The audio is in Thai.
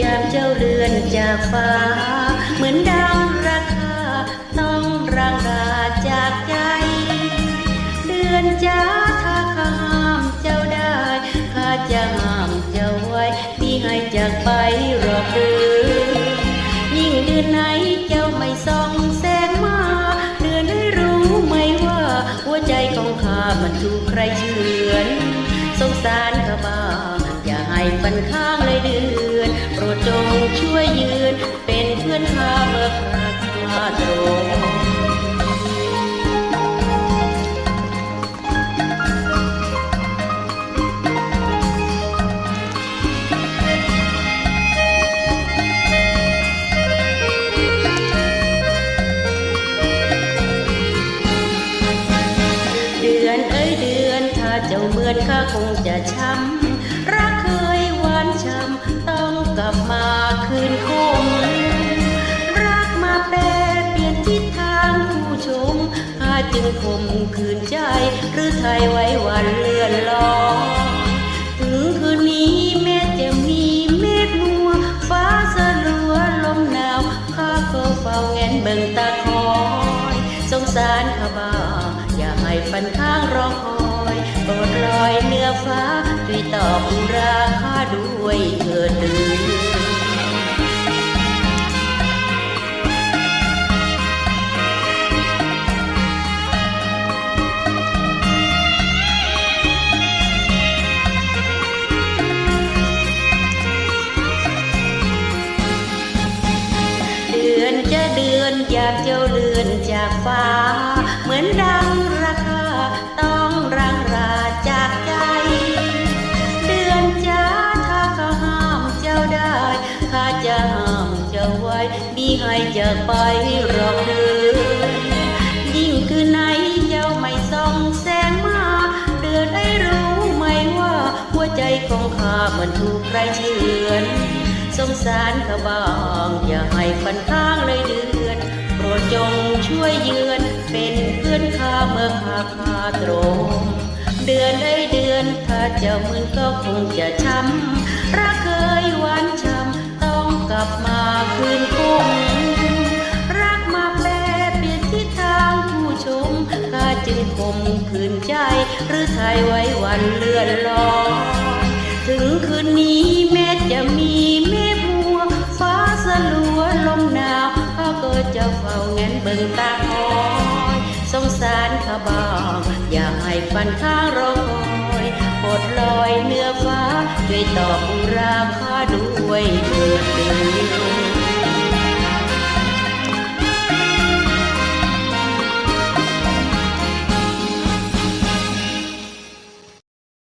ยามเจ้าเรือนจากฟ้า เหมือนดาวราคาต้องรังราจากใจเดือนจ้าถ้าข้าห้ามเจ้าได้ข้าจะห้ามเจ้าไว้ที่ให้จากไปรอกเดือนยิ่งเดือนไหนเจ้าไม่ส่องแสงมา เดือนได้รู้ไหมว่า หัวใจของข้ามันถูกใครเฉือนสงสารข้าบ้างอย่าให้ฟันข้า เดือนเอ้ยเดือนถ้าเจ้าเหมือนข้าคงจะช้ำ จึงคมคืนใจ หรือไทยไว้วันเลื่อนลอยถึงคืนนี้แม้จะมีเมฆมัว ฟ้าสลัวลมหนาวข้าก็เฝ้าแงนเบิ่งตาคอย สงสารข้าบ้าอย่าให้ฟันข้างรอคอยโปรดลอยเนื้อฟ้าด้วยตอบราข้าด้วยเถิดเดือ เดือนอยากเจ้าเลือนจากฟ้า เหมือนดังราคาต้องรังราจากใจ เดือนจ้าถ้าข้าห้ามเจ้าได้ข้าจะห้ามเจ้าไว้มีให้จากไปหรอกเดือนยิ่งคืนไหนเจ้าไม่ส่องแสงมา เดือนได้รู้ไหมว่า หัวใจของข้ามันถูกใครเฉือน สงสารข้าบ้างอย่าให้ฟันข้างเลยเดือนโปรดจงช่วยเยือนเป็นเพื่อนข้าเมื่อข้าข้าตรง เดือนได้เดือนถ้าเจ้ามึนก็คงจะช้ำรักเคยหวานช้ำต้องกลับมาคืนคงรักมาแปรเปลี่ยนทิศทางผู้ชมข้าจึงคมคืนใจ หรือไทยไว้วันเลื่อนลอยถึงคืนนี้ งนเบิ่งตาคอยสงสารข้าบ้างอย่าให้ฟันข้างรอคอยโปดลอยเหนื้อฟ้าช่วยตอบราข้าด้วยเถิดเดือน